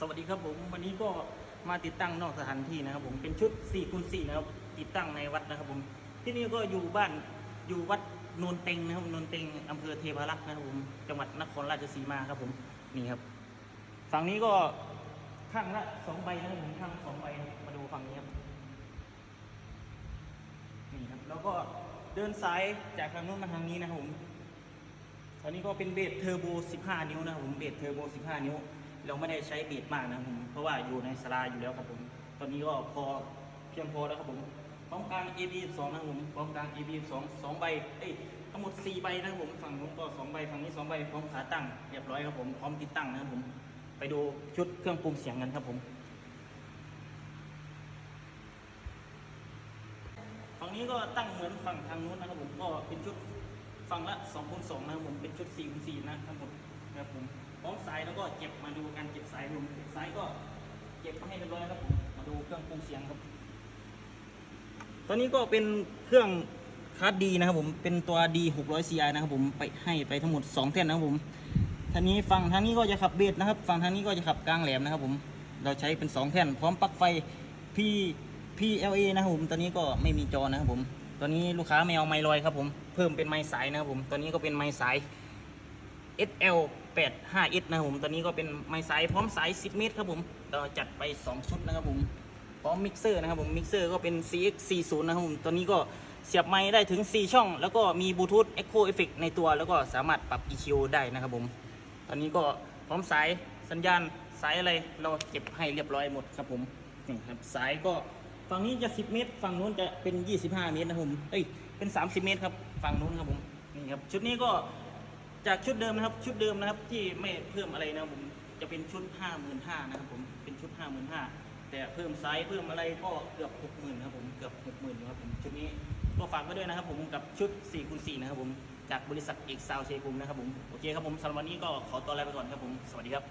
สวัสดีครับผมวันนี้ก็มาติดตั้งนอกสถานที่นะครับ ผมเป็นชุด4คูณ4นะครับติดตั้งในวัดนะครับผมที่นี่ก็อยู่บ้านอยู่วัดโนนเต็งนะครับโนนเต็งอำเภอเทพารักษ์นะครับผมจังหวัดนครราชสีมาครับผมนี่ครับ ฝั่งนี้ก็ข้างละสองใบนะครับผมข้างสองใบมาดูฝั่งนี้ครับนี่ครับแล้วก็เดินสายจากทางโน้นมาทางนี้นะครับผมตอนนี้ก็เป็นเบสเทอร์โบ 15 นิ้วนะครับผมเบสเทอร์โบ 15 นิ้ว เราไม่ได้ใช้เบสมากนะครับผมเพราะว่าอยู่ในสลาอยู่แล้วครับผม ตอนนี้ก็พอเพียงพอแล้วครับผมพร้อมกลาง AB 2นะครับผมพร้อมกลาง AB 2 2ใบเอ้ยทั้งหมด 4 ใบนะครับผมฝั่งนู้นก็ 2 ใบฝั่งนี้ 2 ใบพร้อมขาตั้งเรียบร้อยครับผมพร้อมติดตั้งนะครับผมไปดูชุดเครื่องปรุงเสียงกันครับผมฝั่งนี้ก็ตั้งเหมือนฝั่งทางนู้นนะครับผมก็เป็นชุดฝั่งละ2คูณ2นะครับผมเป็นชุด4คูณ4นะทั้งหมด นะครับผมพร้อมสายแล้วก็เก็บมาดูการเก็บสายผมเก็บสายก็เก็บมาให้เรียบร้อยครับผมมาดูเครื่องปรุงเสียงครับ ตอนนี้ก็เป็นเครื่องคาร์ดดีนะครับผมเป็นตัว D 600 CI นะครับผมไปให้ไปทั้งหมด 2 แท่นนะครับผมท่างนี้ฝั่งทางนี้ก็จะขับเบสนะครับฝั่งทางนี้ก็จะขับกลางแหลมนะครับผมเราใช้เป็น 2 แท่น พร้อมปลั๊กไฟ P PLA นะครับผมตอนนี้ก็ไม่มีจอนะครับผมตอนนี้ลูกค้าไม่เอาไม้ลอยครับผมเพิ่มเป็นไม้สายนะครับผมตอนนี้ก็เป็นไม้สาย SL 85S นะครับผมตอนนี้ก็เป็นไม้สายพร้อมสาย 10 เมตรครับผมเราจัดไป 2 ชุดนะครับผมพร้อมมิกเซอร์นะครับผมมิกเซอร์ก็เป็น CX 40นะครับผมตอนนี้ก็เสียบไม้ได้ถึง 4 ช่อง แล้วก็มีบลูทูธ Echo Effect ในตัว แล้วก็สามารถปรับ EQ ได้นะครับผมตอนนี้ก็พร้อมสายสัญญาณสายอะไรเราเก็บให้เรียบร้อยหมดครับผมนี่ครับสายก็ฝั่งนี้จะ 10 เมตร ฝั่งนู้นจะเป็น 25 เมตรนะครับผมเอ้ยเป็น 30 เมตรครับฝั่งนู้นครับผมนี่ครับชุดนี้ก็ จากชุดเดิมนะครับ ชุดเดิมนะครับที่ไม่เพิ่มอะไรนะครับผมจะเป็นชุด 55,000นะครับผมเป็นชุด 55,000แต่เพิ่มไซส์เพิ่มอะไรก็เกือบ 60,000ครับผมเกือบ 60,000นะครับผมชุดนี้ก็ฝากไว้ด้วยนะครับผมกับชุด4คูณ4นะครับผมจากบริษัทเอกซาวเชยภูมินะครับผมโอเคครับผมสำหรับวันนี้ก็ขอตัวลาไปก่อนครับผมสวัสดีครับ